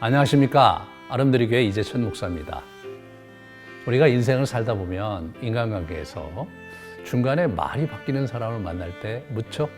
안녕하십니까. 아름드리 교회 이재천 목사입니다. 우리가 인생을 살다 보면 인간관계에서 중간에 말이 바뀌는 사람을 만날 때 무척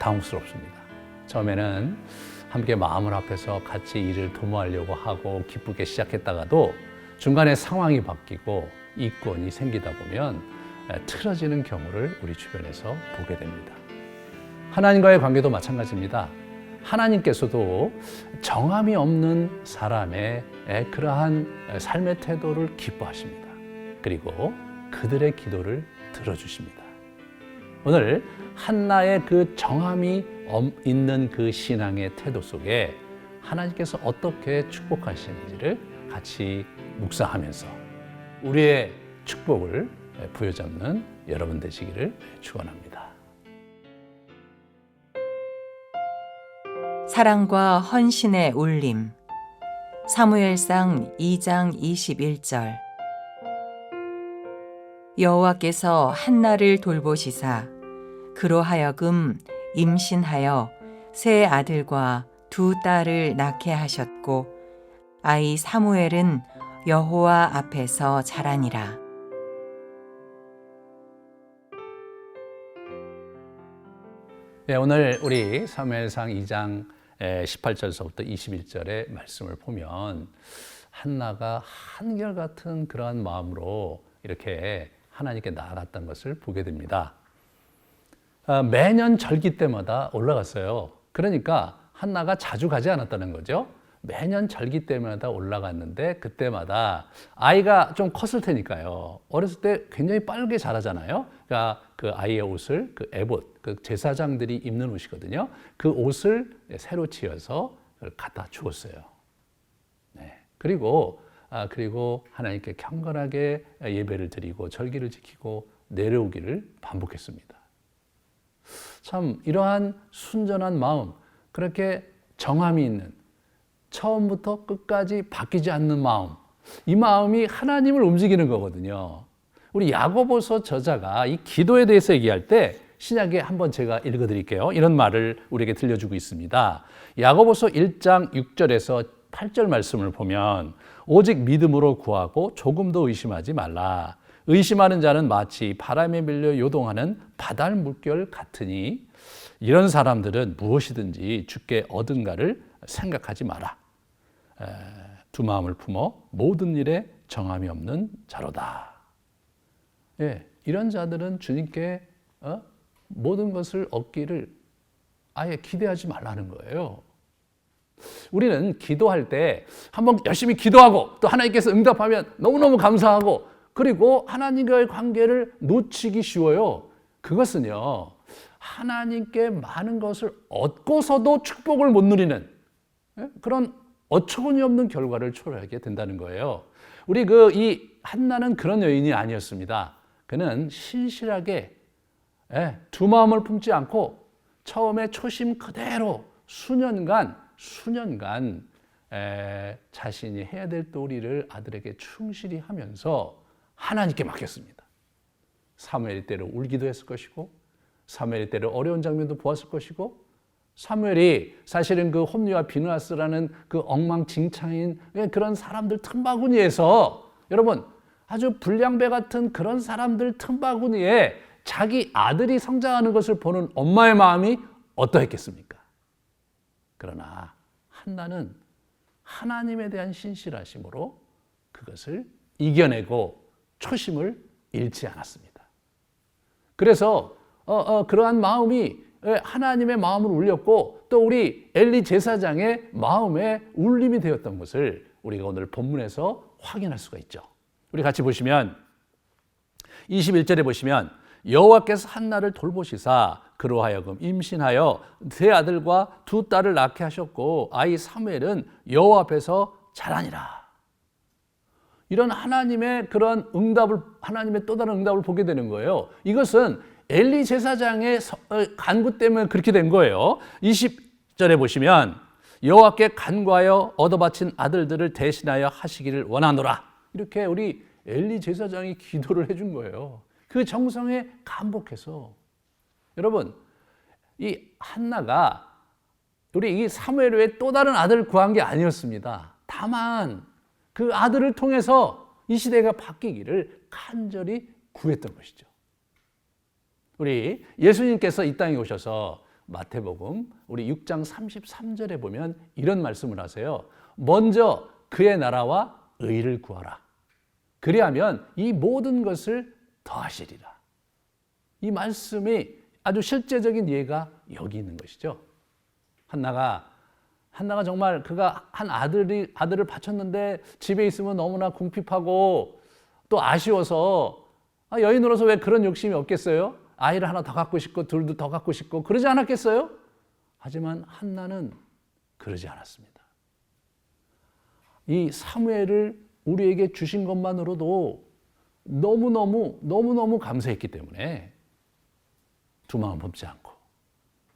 당혹스럽습니다. 처음에는 함께 마음을 합해서 같이 일을 도모하려고 하고 기쁘게 시작했다가도 중간에 상황이 바뀌고 이권이 생기다 보면 틀어지는 경우를 우리 주변에서 보게 됩니다. 하나님과의 관계도 마찬가지입니다. 하나님께서도 정함이 없는 사람의 그러한 삶의 태도를 기뻐하십니다. 그리고 그들의 기도를 들어주십니다. 오늘 한나의 그 정함이 있는 그 신앙의 태도 속에 하나님께서 어떻게 축복하시는지를 같이 묵상하면서 우리의 축복을 부여잡는 여러분 되시기를 축원합니다. 사랑과 헌신의 울림. 사무엘상 2장 21절. 여호와께서 한나를 돌보시사 그로 하여금 임신하여 세 아들과 두 딸을 낳게 하셨고 아이 사무엘은 여호와 앞에서 자라니라. 네, 오늘 우리 사무엘상 2장 18절서부터 21절의 말씀을 보면 한나가 한결같은 그러한 마음으로 이렇게 하나님께 나아갔던 것을 보게 됩니다. 아, 매년 절기 때마다 올라갔어요. 그러니까 한나가 자주 가지 않았다는 거죠. 매년 절기 때마다 올라갔는데 그때마다 아이가 좀 컸을 테니까요. 어렸을 때 굉장히 빠르게 자라잖아요. 그러니까 그 아이의 옷을 그 에봇, 그 제사장들이 입는 옷이거든요. 그 옷을 새로 지어서 갖다 주었어요. 네. 그리고 아, 그리고 하나님께 경건하게 예배를 드리고 절기를 지키고 내려오기를 반복했습니다. 참 이러한 순전한 마음, 그렇게 정함이 있는 처음부터 끝까지 바뀌지 않는 마음, 이 마음이 하나님을 움직이는 거거든요. 우리 야고보서 저자가 이 기도에 대해서 얘기할 때 신약에 한번 제가 읽어 드릴게요. 이런 말을 우리에게 들려주고 있습니다. 야고보서 1장 6절에서 8절 말씀을 보면 오직 믿음으로 구하고 조금도 의심하지 말라. 의심하는 자는 마치 바람에 밀려 요동하는 바다 물결 같으니 이런 사람들은 무엇이든지 주께 얻은가를 생각하지 마라. 두 마음을 품어 모든 일에 정함이 없는 자로다. 예, 이런 자들은 주님께 어? 모든 것을 얻기를 아예 기대하지 말라는 거예요. 우리는 기도할 때 한번 열심히 기도하고 또 하나님께서 응답하면 너무너무 감사하고 그리고 하나님과의 관계를 놓치기 쉬워요. 그것은요, 하나님께 많은 것을 얻고서도 축복을 못 누리는 예? 그런 어처구니 없는 결과를 초래하게 된다는 거예요. 우리 그 이 한나는 그런 여인이 아니었습니다. 그는 신실하게 예, 두 마음을 품지 않고 처음에 초심 그대로 수년간 수년간 에, 자신이 해야 될 도리를 아들에게 충실히 하면서 하나님께 맡겼습니다. 사무엘 때로 울기도 했을 것이고 사무엘 때로 어려운 장면도 보았을 것이고 사무엘이 사실은 그 홈리와 비누아스라는 그 엉망진창인 그런 사람들 틈바구니에서 여러분 아주 불량배 같은 그런 사람들 틈바구니에 자기 아들이 성장하는 것을 보는 엄마의 마음이 어떠했겠습니까? 그러나 한나는 하나님에 대한 신실하심으로 그것을 이겨내고 초심을 잃지 않았습니다. 그래서 어, 어, 그러한 마음이 하나님의 마음을 울렸고 또 우리 엘리 제사장의 마음에 울림이 되었던 것을 우리가 오늘 본문에서 확인할 수가 있죠. 우리 같이 보시면 21절에 보시면 여호와께서 한나를 돌보시사 그로 하여금 임신하여 세 아들과 두 딸을 낳게 하셨고 아이 사무엘은 여호와 앞에서 자라니라. 이런 하나님의 그런 응답을 하나님의 또 다른 응답을 보게 되는 거예요. 이것은 엘리 제사장의 어, 간구 때문에 그렇게 된 거예요. 20절에 보시면 여호와께 간과하여 얻어바친 아들들을 대신하여 하시기를 원하노라. 이렇게 우리 엘리 제사장이 기도를 해준 거예요. 그 정성에 감복해서 여러분 이 한나가 우리 이 사무엘 외에 또 다른 아들을 구한 게 아니었습니다. 다만 그 아들을 통해서 이 시대가 바뀌기를 간절히 구했던 것이죠. 우리 예수님께서 이 땅에 오셔서 마태복음 우리 6장 33절에 보면 이런 말씀을 하세요. 먼저 그의 나라와 의를 구하라. 그리하면 이 모든 것을 더하시리라. 이 말씀이 아주 실제적인 예가 여기 있는 것이죠. 한나가 한나가 정말 그가 한 아들이 아들을 바쳤는데 집에 있으면 너무나 궁핍하고 또 아쉬워서 아, 여인으로서 왜 그런 욕심이 없겠어요? 아이를 하나 더 갖고 싶고 둘도 더 갖고 싶고 그러지 않았겠어요? 하지만 한나는 그러지 않았습니다. 이 사무엘을 우리에게 주신 것만으로도 너무너무 너무너무 감사했기 때문에 두 마음 품지 않고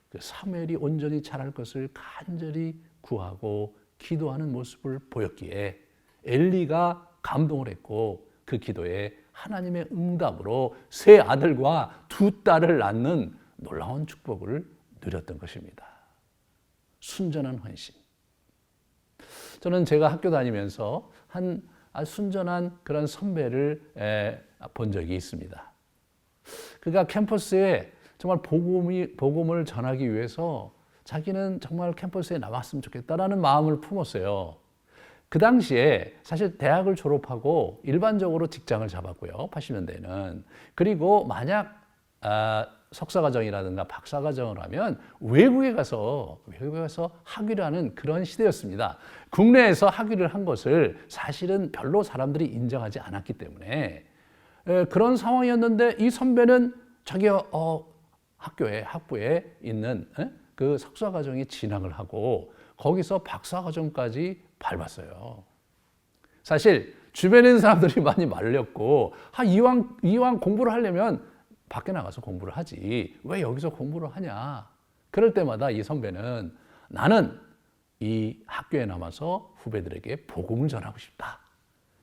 그 사무엘이 온전히 자랄 것을 간절히 구하고 기도하는 모습을 보였기에 엘리가 감동을 했고 그 기도에 하나님의 응답으로 세 아들과 두 딸을 낳는 놀라운 축복을 누렸던 것입니다. 순전한 헌신. 저는 제가 학교 다니면서 한 순전한 그런 선배를 에, 본 적이 있습니다. 그가 캠퍼스에 정말 복음이, 복음을 전하기 위해서 자기는 정말 캠퍼스에 남았으면 좋겠다라는 마음을 품었어요. 그 당시에 사실 대학을 졸업하고 일반적으로 직장을 잡았고요. 80년대에는. 그리고 만약 아, 석사과정이라든가 박사과정을 하면 외국에 가서 외국에 가서 학위를 하는 그런 시대였습니다. 국내에서 학위를 한 것을 사실은 별로 사람들이 인정하지 않았기 때문에 에, 그런 상황이었는데 이 선배는 자기 어, 학교에 학부에 있는 에? 그 석사과정에 진학을 하고 거기서 박사과정까지 밟았어요. 사실 주변에 있는 사람들이 많이 말렸고 아, 이왕 이왕 공부를 하려면 밖에 나가서 공부를 하지. 왜 여기서 공부를 하냐? 그럴 때마다 이 선배는 나는 이 학교에 남아서 후배들에게 복음을 전하고 싶다.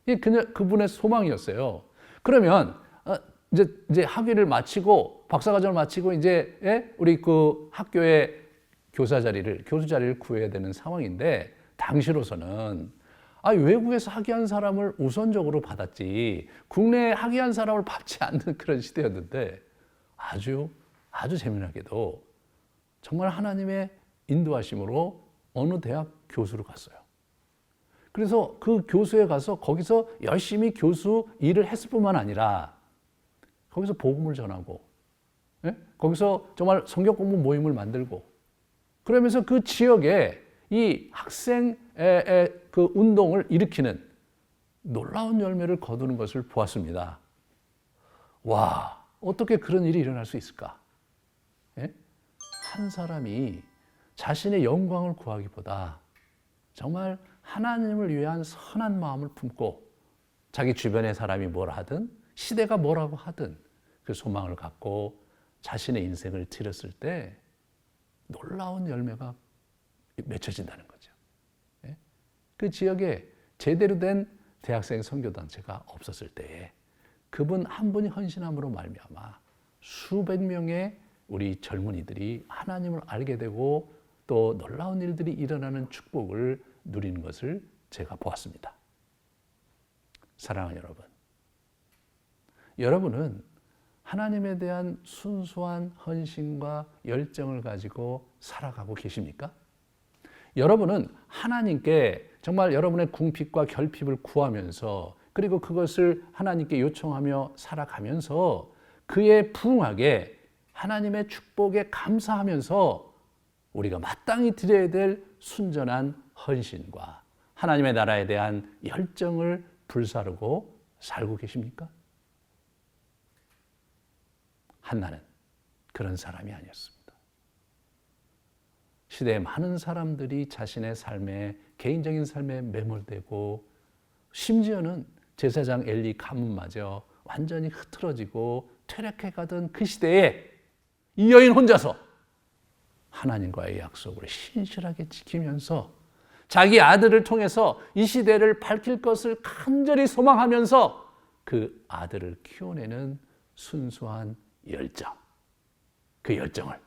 이게 그냥 그분의 소망이었어요. 그러면 어, 이제 이제 학위를 마치고 박사과정을 마치고 이제 예? 우리 그 학교에 교사 자리를 교수 자리를 구해야 되는 상황인데 당시로서는 아, 외국에서 학위한 사람을 우선적으로 받았지 국내에 학위한 사람을 받지 않는 그런 시대였는데 아주 아주 재미나게도 정말 하나님의 인도하심으로 어느 대학 교수로 갔어요. 그래서 그 교수에 가서 거기서 열심히 교수 일을 했을 뿐만 아니라 거기서 복음을 전하고 예? 거기서 정말 성경 공부 모임을 만들고 그러면서 그 지역에 이 학생의 그 운동을 일으키는 놀라운 열매를 거두는 것을 보았습니다. 와, 어떻게 그런 일이 일어날 수 있을까? 예? 한 사람이 자신의 영광을 구하기보다 정말 하나님을 위한 선한 마음을 품고 자기 주변의 사람이 뭘 하든 시대가 뭐라고 하든 그 소망을 갖고 자신의 인생을 드렸을 때 놀라운 열매가 맺혀진다는? 그 지역에 제대로 된 대학생 선교단체가 없었을 때에 그분 한 분이 헌신함으로 말미암아 수백 명의 우리 젊은이들이 하나님을 알게 되고 또 놀라운 일들이 일어나는 축복을 누리는 것을 제가 보았습니다. 사랑하는 여러분, 여러분은 하나님에 대한 순수한 헌신과 열정을 가지고 살아가고 계십니까? 여러분은 하나님께 정말 여러분의 궁핍과 결핍을 구하면서 그리고 그것을 하나님께 요청하며 살아가면서 그에 부응하게 하나님의 축복에 감사하면서 우리가 마땅히 드려야 될 순전한 헌신과 하나님의 나라에 대한 열정을 불사르고 살고 계십니까? 한나는 그런 사람이 아니었습니다. 시대의 많은 사람들이 자신의 삶에 개인적인 삶에 매몰되고 심지어는 제사장 엘리 가문마저 완전히 흐트러지고 퇴락해 가던 그 시대에 이 여인 혼자서 하나님과의 약속을 신실하게 지키면서 자기 아들을 통해서 이 시대를 밝힐 것을 간절히 소망하면서 그 아들을 키워내는 순수한 열정. 그 열정을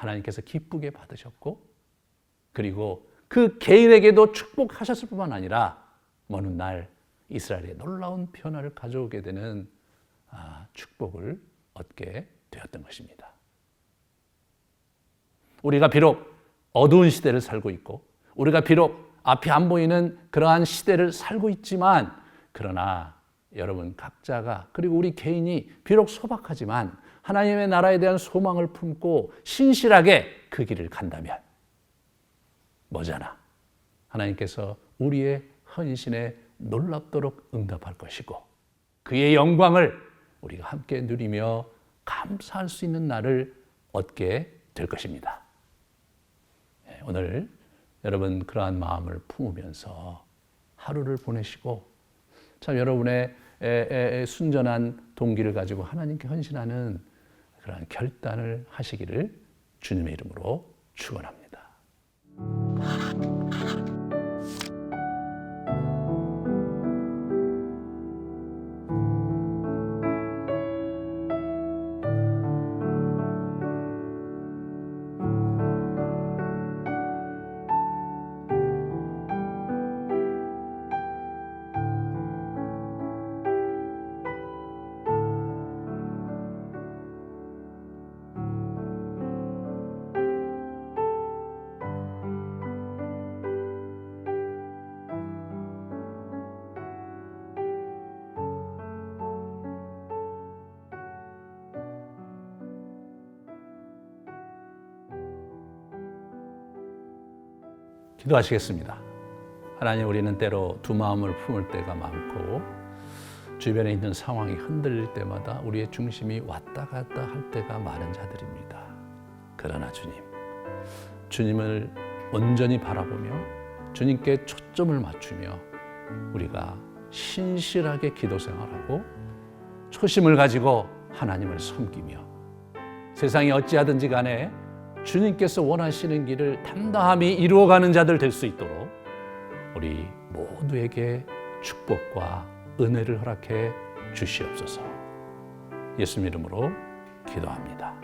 하나님께서 기쁘게 받으셨고 그리고 그 개인에게도 축복하셨을 뿐만 아니라 먼 훗날 이스라엘에 놀라운 변화를 가져오게 되는 아, 축복을 얻게 되었던 것입니다. 우리가 비록 어두운 시대를 살고 있고 우리가 비록 앞이 안 보이는 그러한 시대를 살고 있지만 그러나 여러분 각자가 그리고 우리 개인이 비록 소박하지만 하나님의 나라에 대한 소망을 품고 신실하게 그 길을 간다면 뭐잖아. 하나님께서 우리의 헌신에 놀랍도록 응답할 것이고 그의 영광을 우리가 함께 누리며 감사할 수 있는 날을 얻게 될 것입니다. 예, 오늘 여러분 그러한 마음을 품으면서 하루를 보내시고 참 여러분의 순전한 동기를 가지고 하나님께 헌신하는 그러한 결단을 하시기를 주님의 이름으로 축원합니다. 기도하시겠습니다. 하나님 우리는 때로 두 마음을 품을 때가 많고 주변에 있는 상황이 흔들릴 때마다 우리의 중심이 왔다 갔다 할 때가 많은 자들입니다. 그러나 주님, 주님을 온전히 바라보며 주님께 초점을 맞추며 우리가 신실하게 기도 생활하고 초심을 가지고 하나님을 섬기며 세상이 어찌하든지 간에 주님께서 원하시는 길을 담담히 이루어가는 자들 될 수 있도록 우리 모두에게 축복과 은혜를 허락해 주시옵소서. 예수 이름으로 기도합니다.